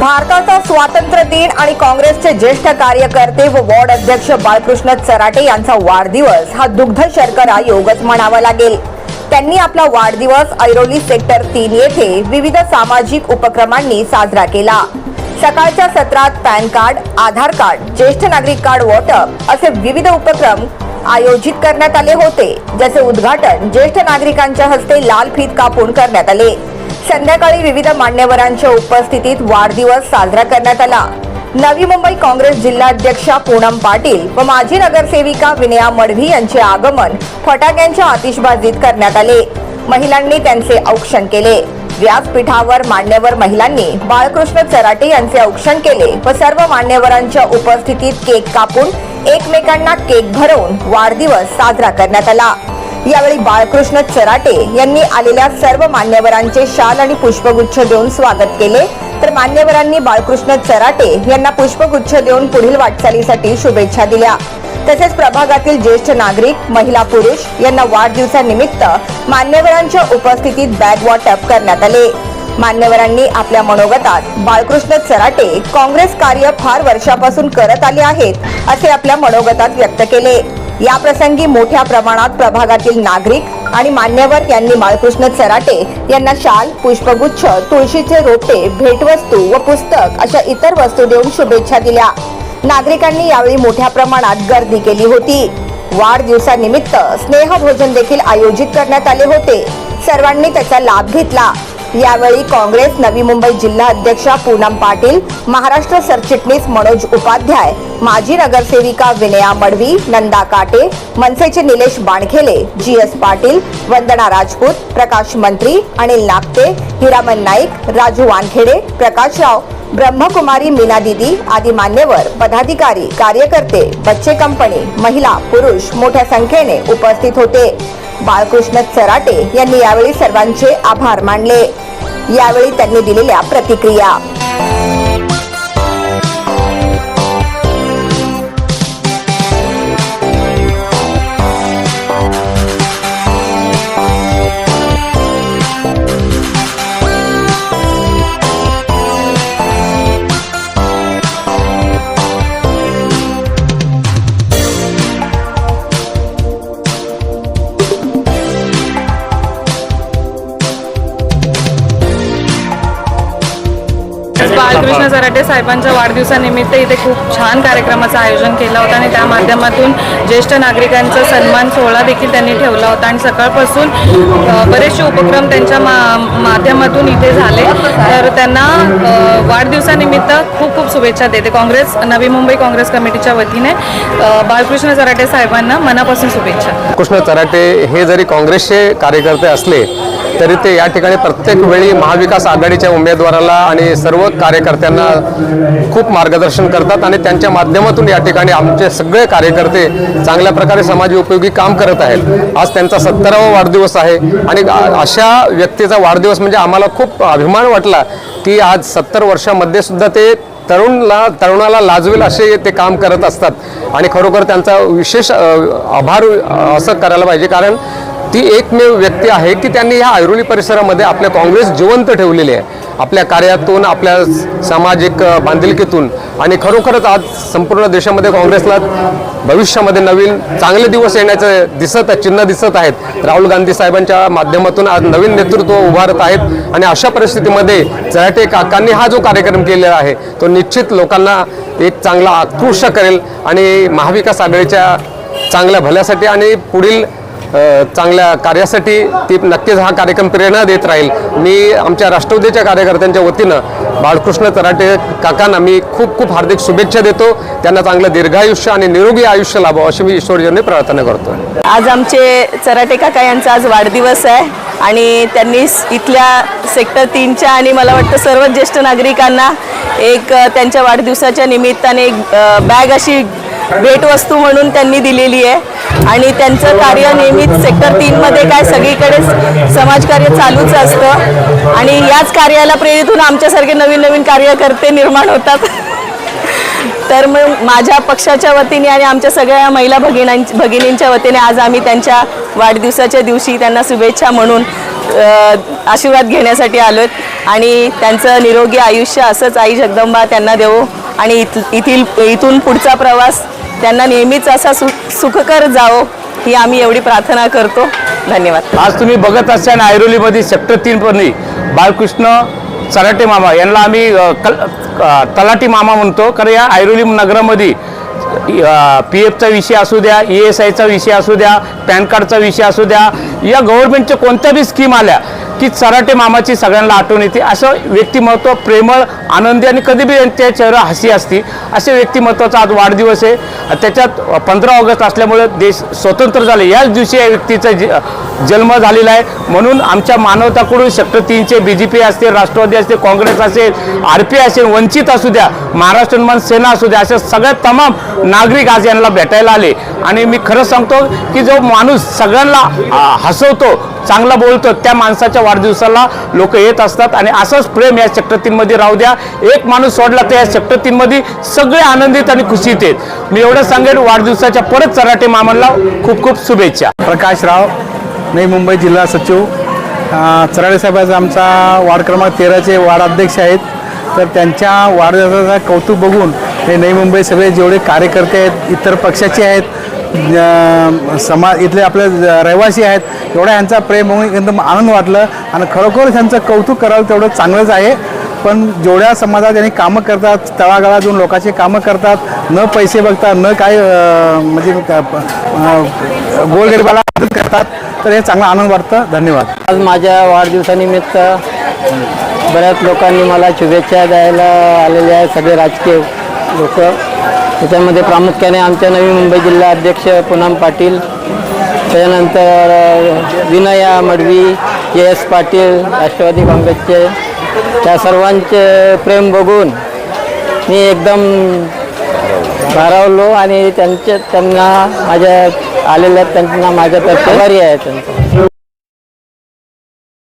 स्वातंत्र्य दिन आणि काँग्रेसचे ज्येष्ठ कार्यकर्ते व वॉर्ड अध्यक्ष बाळकृष्ण चराटे यांचा वाढदिवस हा दुग्ध शर्करा योगच म्हणावा लागेल. त्यांनी आपला वाढदिवस ऐरोली सेक्टर तीन येथे विविध सामाजिक उपक्रमांनी साजरा केला. सकाळच्या सत्रात पॅन कार्ड आधार कार्ड ज्येष्ठ नागरिक कार्ड वाटप असे विविध उपक्रम आयोजित करण्यात आले होते ज्याचे उद्घाटन ज्येष्ठ नागरिकांच्या हस्ते लाल फीत कापून करण्यात आले. संध्याकाळी विविध मान्यवरांच्या उपस्थितीत वाढदिवस साजरा करण्यात आला. नवी मुंबई काँग्रेस जिल्हाध्यक्षा पूनम पाटील व माजी नगरसेविका विनया मडवी यांचे आगमन फटाक्यांच्या आतिषबाजीत करण्यात आले. महिलांनी त्यांचे औक्षण केले. व्यासपीठावर मान्यवर महिलांनी बाळकृष्ण चराटे यांचे औक्षण केले व सर्व मान्यवरांच्या उपस्थितीत केक कापून एकमेकांना केक भरवून वाढदिवस साजरा करण्यात आला. यावेळी बाळकृष्ण चराटे यांनी आलेल्या सर्व मान्यवरांचे शाल आणि पुष्पगुच्छ देऊन स्वागत केले. तर मान्यवरांनी बाळकृष्ण चराटे यांना पुष्पगुच्छ देऊन पुढील वाटचालीसाठी शुभेच्छा दिल्या. तसेच प्रभागातील ज्येष्ठ नागरिक महिला पुरुष यांना वाढदिवसानिमित्त मान्यवरांच्या उपस्थितीत बॅग वाटप करण्यात आले. मान्यवरांनी आपल्या मनोगतात बाळकृष्ण चराटे काँग्रेस कार्य फार वर्षापासून करत आले आहेत असे आपल्या मनोगतात व्यक्त केले. या प्रसंगी मोठ्या प्रमाणात प्रभागातील नागरिक आणि मान्यवर यांनी बाळकृष्ण चराटे यांना शाल पुष्पगुच्छ तुळशीचे रोपटे भेटवस्तू व पुस्तक अशा इतर वस्तू देऊन शुभेच्छा दिल्या. नागरिकांनी यावेळी मोठ्या प्रमाणात गर्दी केली होती. वाढदिवसानिमित्त स्नेहभोजन देखील आयोजित करण्यात आले होते. सर्वांनी त्याचा लाभ घेतला. यावेळी काँग्रेस नवी मुंबई जिल्हा अध्यक्षा पूनम पाटील महाराष्ट्र सरचिटणीस मनोज उपाध्याय माजी नगरसेविका विनया मडवी नंदा काटे मनसेचे निलेश बाणखेले जी एस पाटील वंदना राजपूत प्रकाश मंत्री अनिल नागते हिरामन नाईक राजू वानखेडे प्रकाशराव ब्रह्मकुमारी मीना दिदी आदी मान्यवर पदाधिकारी कार्यकर्ते बच्चे कंपनी महिला पुरुष मोठ्या संख्येने उपस्थित होते. बाळकृष्ण चराटे यांनी यावेळी सर्वांचे आभार मानले. यावेळी त्यांनी दिलेल्या प्रतिक्रिया. बालकृष्ण सराटे साहेबांच्या वाढदिवसानिमित्त इथे खूप छान कार्यक्रमाचं आयोजन केलं होतं आणि त्या माध्यमातून ज्येष्ठ नागरिकांचा सन्मान सोहळा देखील त्यांनी ठेवला होता. आणि सकाळपासून बरेचसे उपक्रम त्यांच्या मा माध्यमातून इथे झाले. तर त्यांना वाढदिवसानिमित्त खूप खूप शुभेच्छा देते. काँग्रेस नवी मुंबई काँग्रेस कमिटीच्या वतीने बालकृष्ण बाळकृष्ण साहेबांना मनापासून शुभेच्छा. कृष्ण चराटे हे जरी काँग्रेसचे कार्यकर्ते असले तरी ते या ठिकाणी प्रत्येक वेळी महाविकास आघाडीच्या उमेदवाराला आणि सर्व कार्यकर्त्यांना खूप मार्गदर्शन करतात आणि त्यांच्या माध्यमातून या ठिकाणी आमचे सगळे कार्यकर्ते चांगल्या प्रकारे समाज उपयोगी काम करत आहेत. आज त्यांचा सत्तरावा वाढदिवस आहे आणि अशा व्यक्तीचा वाढदिवस म्हणजे आम्हाला खूप अभिमान वाटला की आज सत्तर वर्षामध्ये सुद्धा ते तरुणला तरुणाला लाजवेल असे ते काम करत असतात. आणि खरोखर त्यांचा विशेष आभार असं करायला पाहिजे. कारण ती एकमेव व्यक्ती आहे की त्यांनी ह्या ऐरोली परिसरामध्ये आपल्या काँग्रेस जिवंत ठेवलेली आहे. आपल्या कार्यातून आपल्या सामाजिक बांधिलकीतून आणि खरोखरच आज संपूर्ण देशामध्ये काँग्रेसला भविष्यामध्ये नवीन चांगले दिवस येण्याचं दिसत चिन्ह दिसत आहेत. राहुल गांधी साहेबांच्या माध्यमातून आज नवीन नेतृत्व उभारत आहेत आणि अशा परिस्थितीमध्ये चराटे काकांनी हा जो कार्यक्रम केलेला आहे तो निश्चित लोकांना एक चांगला आकृष्ट करेल आणि महाविकास आघाडीच्या चांगल्या भल्यासाठी आणि पुढील चांगल्या कार्यासाठी ती नक्कीच हा कार्यक्रम प्रेरणा देत राहील. मी आमच्या राष्ट्रवादीच्या कार्यकर्त्यांच्या वतीनं बाळकृष्ण तराटे काकांना मी खूप खूप हार्दिक शुभेच्छा देतो. त्यांना चांगलं दीर्घायुष्य आणि निरोगी आयुष्य लाभावं अशी मी ईश्वरजींनी प्रार्थना करतो आज आमचे चराटे काका यांचा आज वाढदिवस आहे आणि त्यांनी इथल्या सेक्टर तीनच्या आणि मला वाटतं सर्व ज्येष्ठ नागरिकांना एक त्यांच्या वाढदिवसाच्या निमित्ताने एक बॅग अशी भेटवस्तू म्हणून त्यांनी दिलेली आहे. आणि त्यांचं कार्य नेहमीच सेक्टर तीनमध्ये काय सगळीकडे समाजकार्य चालूच असतं. आणि याच कार्याला प्रेरित होऊन आमच्यासारखे नवीन नवीन कार्यकर्ते निर्माण होतात. तर मग माझ्या पक्षाच्या वतीने आणि आमच्या सगळ्या महिला भगिनां भगिनींच्या वतीने आज आम्ही त्यांच्या वाढदिवसाच्या दिवशी त्यांना शुभेच्छा म्हणून आशीर्वाद घेण्यासाठी आलो आहेत आणि त्यांचं निरोगी आयुष्य असंच आई जगदंबा त्यांना देवो. आणि इथ इथील इथून पुढचा प्रवास त्यांना नेहमीच असा सु सुखकर जावो ही आम्ही एवढी प्रार्थना करतो. धन्यवाद. आज तुम्ही बघत असताना ऐरोलीमध्ये सेक्टर तीन पणी बाळकृष्ण चराटे मामा यांना आम्ही कल तलाटी मामा म्हणतो. कारण या ऐरोली नगरामध्ये पी एफचा विषय असू द्या ई एस आयचा विषय असू द्या पॅन कार्डचा विषय असू द्या या गव्हर्नमेंटच्या कोणत्या बी स्कीम आल्या की चराटे मामाची सगळ्यांना आठवण येते. असं व्यक्तिमत्व प्रेमळ आनंदी आणि कधी बी त्यांच्या चेहरा हसी असती असे व्यक्तिमत्वाचा आज वाढदिवस आहे. त्याच्यात पंधरा ऑगस्ट असल्यामुळे देश स्वतंत्र झाले. याच दिवशी या व्यक्तीचा ज जन्म झालेला आहे. म्हणून आमच्या मानवताकडून सेक्टर तीनचे बी जे पी असते राष्ट्रवादी असते काँग्रेस असेल आर पी असेल वंचित असू द्या महाराष्ट्र निर्माण सेना असू द्या अशा सगळ्या तमाम नागरिक आज यांना भेटायला आले. आणि मी खरं सांगतो की जो माणूस सगळ्यांना हसवतो चांगला बोलतो त्या माणसाच्या वाढदिवसाला लोक येत असतात आणि असंच प्रेम या सेक्टर राहू द्या. एक माणूस सोडला तर या सेक्टर तीनमध्ये सगळे आनंदित आणि खुशीत आहेत. मी एवढं सांगेन वाढदिवसाच्या परत चराटे मामांना खूप खूप शुभेच्छा. प्रकाश राव नवी मुंबई जिल्हा सचिव. चराडे साहेबाचा आमचा वार्ड क्रमांक तेराचे वार्ड अध्यक्ष आहेत. तर त्यांच्या वाढदिवसाचं कौतुक बघून हे नवी मुंबई सगळे जेवढे कार्यकर्ते आहेत इतर पक्षाचे आहेत समाज इथले आपले रहिवासी आहेत एवढा यांचा प्रेम होऊन एकदम आनंद वाटलं आणि खरोखर त्यांचं कौतुक करावं तेवढं चांगलंच आहे. पण जेवढ्या समाजात यांनी कामं करतात तळागाळात जाऊन लोकांची कामं करतात न पैसे बघतात न काय म्हणजे गोलगरीबाला मदत करतात तर हे चांगला आनंद वाटतं. धन्यवाद. आज माझ्या वाढदिवसानिमित्त बऱ्याच लोकांनी मला शुभेच्छा द्यायला आलेले आहेत सगळे राजकीय लोक. त्याच्यामध्ये प्रामुख्याने आमच्या नवी मुंबई जिल्हा अध्यक्ष पूनम पाटील त्याच्यानंतर विनया मडवी के एस पाटील राष्ट्रवादी काँग्रेसचे त्या सर्वांचे प्रेम बघून मी एकदम भारावलो आणि त्यांचे त्यांना माझ्या आलेल्या त्यांना माझ्यातर्फे आभारी आहे त्यांचा.